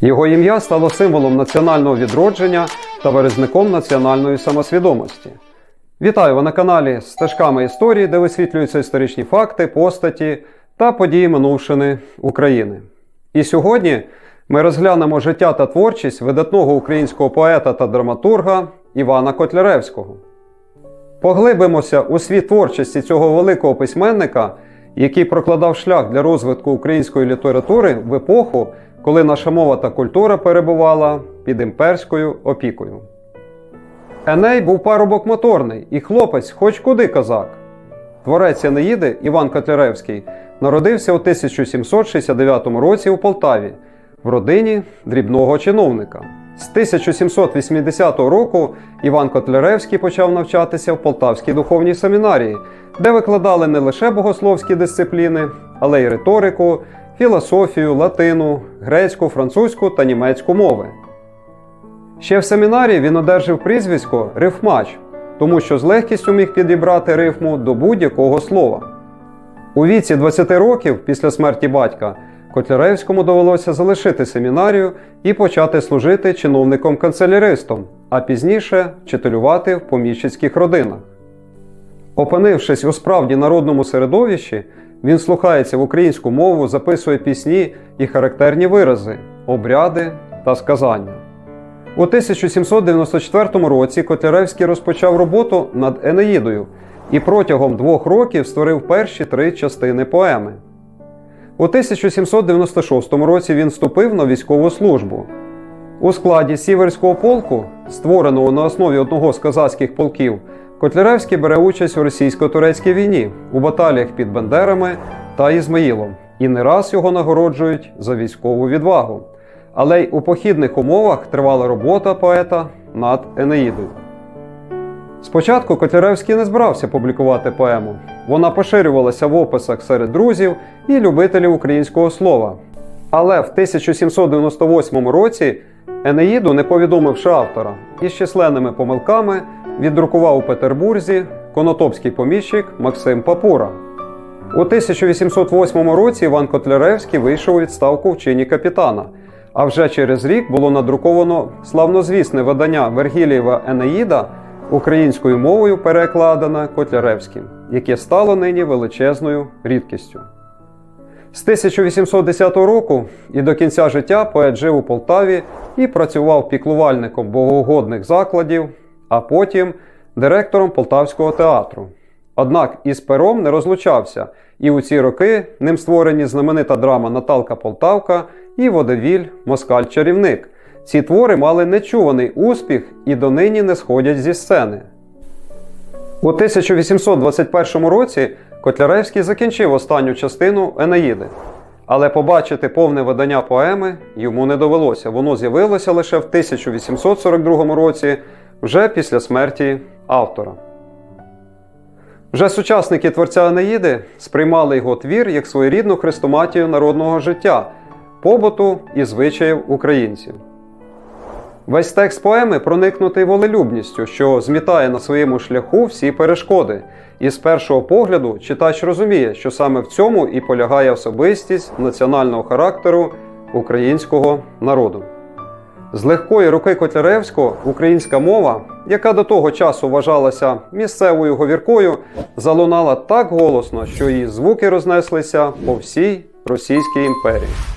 Його ім'я стало символом національного відродження та виразником національної самосвідомості. Вітаю ви на каналі Стежками історії, де висвітлюються історичні факти, постаті та події минувшини України. І сьогодні ми розглянемо життя та творчість видатного українського поета та драматурга Івана Котляревського. Поглибимося у світ творчості цього великого письменника, який прокладав шлях для розвитку української літератури в епоху, коли наша мова та культура перебувала під імперською опікою. Еней був парубок моторний і хлопець хоч куди козак. Творець Енеїди Іван Котляревський народився у 1769 році у Полтаві в родині дрібного чиновника. З 1780 року Іван Котляревський почав навчатися в Полтавській духовній семінарії, де викладали не лише богословські дисципліни, але й риторику, філософію, латину, грецьку, французьку та німецьку мови. Ще в семінарії він одержав прізвисько рифмач, тому що з легкістю міг підібрати рифму до будь-якого слова. У віці 20 років після смерті батька Котляревському довелося залишити семінарію і почати служити чиновником-канцеляристом, а пізніше вчителювати в поміщицьких родинах. Опинившись у справді народному середовищі, він слухається в українську мову, записує пісні і характерні вирази, обряди та сказання. У 1794 році Котляревський розпочав роботу над Енеїдою і протягом двох років створив перші три частини поеми. У 1796 році він вступив на військову службу. У складі Сіверського полку, створеного на основі одного з козацьких полків, Котляревський бере участь у російсько-турецькій війні у баталіях під Бендерами та Ізмаїлом і не раз його нагороджують за військову відвагу. Але й у похідних умовах тривала робота поета над Енеїдою. Спочатку Котляревський не збирався публікувати поему. Вона поширювалася в описах серед друзів і любителів українського слова. Але в 1798 році Енеїду, не повідомивши автора, із численними помилками віддрукував у Петербурзі конотопський поміщик Максим Папура. У 1808 році Іван Котляревський вийшов у відставку в чині капітана. А вже через рік було надруковано славнозвісне видання Вергілієва Енеїда українською мовою перекладене Котляревським, яке стало нині величезною рідкістю. З 1810 року і до кінця життя поет жив у Полтаві і працював піклувальником богоугодних закладів, а потім директором Полтавського театру. Однак із пером не розлучався, і у ці роки ним створені знаменита драма Наталка Полтавка і Водевіль Москаль-чарівник. Ці твори мали нечуваний успіх і донині не сходять зі сцени. У 1821 році Котляревський закінчив останню частину Енеїди. Але побачити повне видання поеми йому не довелося. Воно з'явилося лише в 1842 році, вже після смерті автора. Вже сучасники творця Енеїди сприймали його твір як своєрідну хрестоматію народного життя, побуту і звичаїв українців. Весь текст поеми проникнутий волелюбністю, що змітає на своєму шляху всі перешкоди, і з першого погляду читач розуміє, що саме в цьому і полягає особистість національного характеру українського народу. З легкої руки Котляревського українська мова, яка до того часу вважалася місцевою говіркою, залунала так голосно, що її звуки рознеслися по всій Російській імперії.